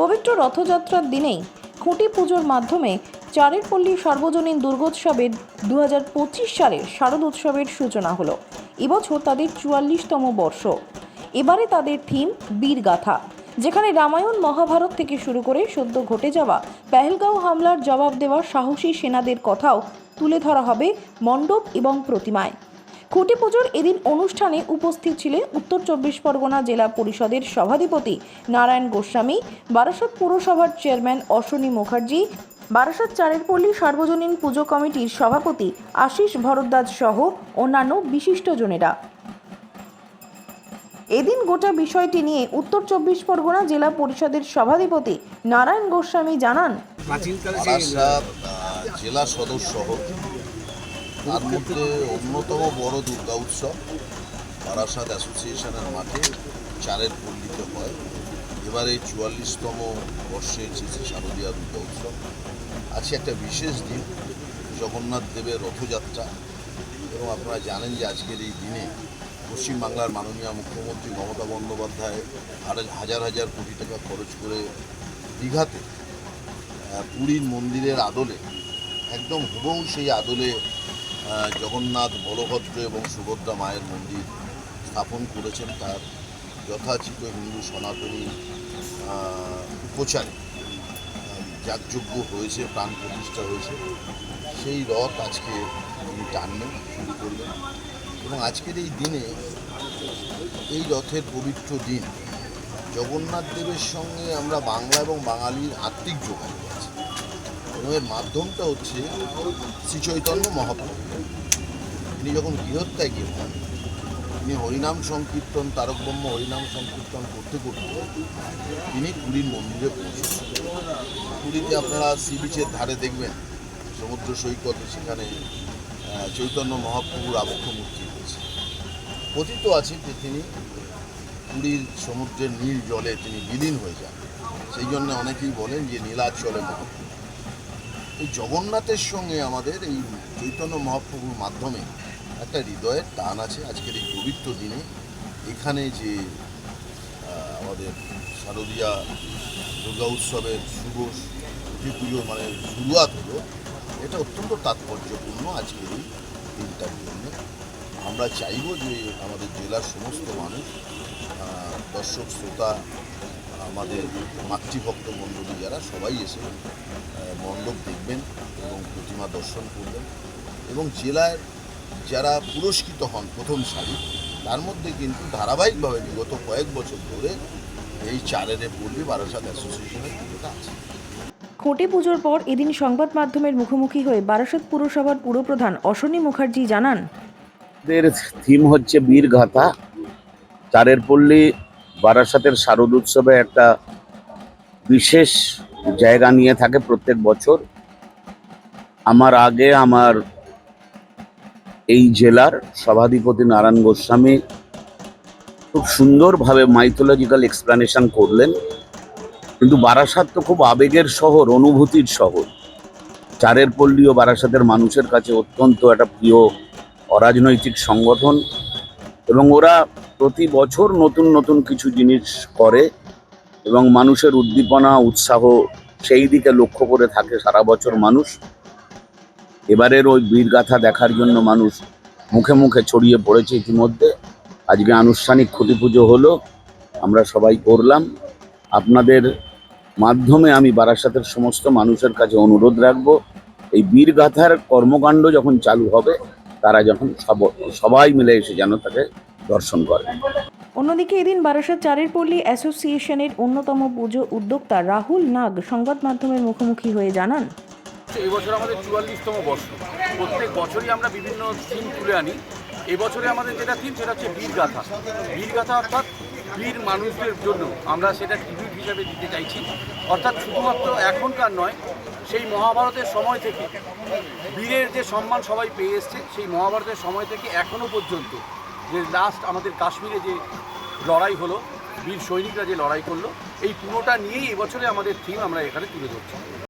পবিত্র রথযাত্রার দিনেই খুঁটি পুজোর মাধ্যমে চারের পল্লী সার্বজনীন দুর্গোৎসবের দু হাজার পঁচিশ সালের শারদ উৎসবের সূচনা হলো। এবছর তাদের চুয়াল্লিশতম বর্ষ। এবারে তাদের থিম বীরগাথা, যেখানে রামায়ণ মহাভারত থেকে শুরু করে সদ্য ঘটে যাওয়া পেহেলগাঁও হামলার জবাব দেওয়া সাহসী সেনাদের কথাও তুলে ধরা হবে মণ্ডপ এবং প্রতিমায়। খুঁটি পুজোর এদিন অনুষ্ঠানে উপস্থিত ছিলেন উত্তর চব্বিশ পরগনা জেলা পরিষদের সভাধিপতি নারায়ণ গোস্বামী বারাসত পুরসভার চেয়ারম্যান অশ্বনী মুখার্জি বারাসত চারের পল্লী সার্বজনীন পুজো কমিটির সভাপতি আশিস ভরদ্বাজ সহ অন্যান্য বিশিষ্টজনেরা এদিন গোটা বিষয়টি নিয়ে উত্তর চব্বিশ পরগনা জেলা পরিষদের সভাধিপতি নারায়ণ গোস্বামী জানান। জেলা শহর তার মধ্যে অন্যতম বড় দুর্গা উৎসব বারাসাত অ্যাসোসিয়েশনের মাঠে চারের পল্লীতে হয়। এবারে চুয়াল্লিশতম বর্ষে এসেছে শারদীয়া দুর্গা উৎসব। আছে একটা বিশেষ দিন, জগন্নাথ দেবের রথযাত্রা। এবং আপনারা জানেন যে আজকের এই দিনে পশ্চিমবাংলার মাননীয় মুখ্যমন্ত্রী মমতা বন্দ্যোপাধ্যায় হাজার- হাজার কোটি টাকা খরচ করে দীঘাতে পুরীর মন্দিরের আদলে, একদম হুবহু সেই আদলে জগন্নাথ, বলভদ্র এবং সুভদ্রা মায়ের মন্দির স্থাপন করেছেন তার যথাচিত হিন্দু সনাতনী উপচারে যাগযজ্ঞ হয়েছে, প্রাণ প্রতিষ্ঠা হয়েছে। সেই রথ আজকে তিনি টানবেন, শুরু করবেন। এবং আজকের এই দিনে এই রথের পবিত্র দিন, জগন্নাথ দেবের সঙ্গে আমরা বাংলা এবং বাঙালির আত্মিক যোগাযোগ। এর মাধ্যমটা হচ্ছে শ্রী চৈতন্য মহাপ্রভু। তিনি যখন গৃহত্যাগী হন, তিনি হরিনাম সংকীর্তন, তারকব্রহ্ম হরিনাম সংকীর্তন করতে করতে তিনি পুরীর মন্দিরে পৌঁছেছেন। পুরীতে আপনারা সি বিচের ধারে দেখবেন, সমুদ্র সৈকতে, সেখানে চৈতন্য মহাপ্রভুর আবক্ষ মূর্তি রয়েছে। কথিত আছে যে তিনি পুরীর সমুদ্রের নীল জলে তিনি বিলীন হয়ে যান। সেই জন্য অনেকেই বলেন যে নীলাচলে মহাপ্রভু। এই জগন্নাথের সঙ্গে আমাদের এই চৈতন্য মহাপ্রভুর মাধ্যমে একটা হৃদয়ের টান আছে আজকের এই পবিত্র দিনে। এখানে যে আমাদের শারদীয়া দুর্গা উৎসবের শুভ ছুটি পুজো মানে শুরুয়াত হলো, এটা অত্যন্ত তাৎপর্যপূর্ণ আজকের এই দিনটার জন্য। আমরা চাইব যে আমাদের জেলার সমস্ত মানুষ দর্শক, শ্রোতা আমাদের মাতৃভক্ত মণ্ডলী যারা সবাই এসে মণ্ডপ দেখবেন এবং প্রতিমা দর্শন করবেন। এবং জেলার যারা পুরস্কৃত হন প্রথম সারি তার মধ্যে কিন্তু ধারাবাহিকভাবে বিগত কয়েক বছর ধরে এই চারেরে পল্লী বারাসাত অ্যাসোসিয়েশনের পুজোটা আছে। খুঁটি পুজোর পর এদিন সংবাদ মাধ্যমের মুখোমুখি হয়ে বারাসত পুরসভার পুরপ্রধান অশ্বনী মুখার্জি জানান এর থিম হচ্ছে বীরগাথা। চারের পল্লী বারাসাতের শারদ উৎসবে একটা বিশেষ জায়গা নিয়ে থাকে প্রত্যেক বছর। আমার আগে আমার এই জেলার সভাধিপতি নারায়ণ গোস্বামী খুব সুন্দরভাবে মাইথোলজিক্যাল এক্সপ্লানেশন করলেন। কিন্তু বারাসাত তো খুব আবেগের শহর, অনুভূতির শহর। চারের পল্লী ও বারাসাতের মানুষের কাছে অত্যন্ত একটা প্রিয় অরাজনৈতিক সংগঠন। এবং ওরা প্রতি বছর নতুন নতুন কিছু জিনিস করে এবং মানুষের উদ্দীপনা, উৎসাহ সেই দিকে লক্ষ্য করে থাকে সারা বছর মানুষ। এবারের ওই বীরগাথা দেখার জন্য মানুষ মুখে মুখে ছড়িয়ে পড়েছে ইতিমধ্যে। আজকে আনুষ্ঠানিক খুঁটি পুজো হলো, আমরা সবাই করলাম। আপনাদের মাধ্যমে আমি বারাসাতের সমস্ত মানুষের কাছে অনুরোধ রাখব, এই বীরগাথার কর্মকাণ্ড যখন চালু হবে তারা যখন সব- সবাই মিলে এসে যেন তাকে দর্শন করে। অন্যদিকে এদিন বারাসাত চারের পল্লী অ্যাসোসিয়েশনের অন্যতম পুজো উদ্যোক্তা রাহুল নাগ সংবাদ মাধ্যমের মুখোমুখি হয়ে জানান এই বছর আমাদের চুয়াল্লিশতম বর্ষ। প্রত্যেক বছরই আমরা বিভিন্ন থিম তুলে আনি। এবছরে আমাদের যেটা থিম সেটা হচ্ছে বীরগাথা। বীরগাথা অর্থাৎ বীর মানুষদের জন্য আমরা সেটা ট্রিবিউট হিসাবে দিতে চাইছি। অর্থাৎ শুধুমাত্র এখনকার নয় সেই মহাভারতের সময় থেকে বীরের যে সম্মান সবাই পেয়ে এসছে, সেই মহাভারতের সময় থেকে এখনও পর্যন্ত যে লাস্ট আমাদের কাশ্মীরে যে লড়াই হলো, বীর সৈনিকরা যে লড়াই করল, এই পুরোটা নিয়েই এবছরে আমাদের থিম আমরা এখানে তুলে ধরছি।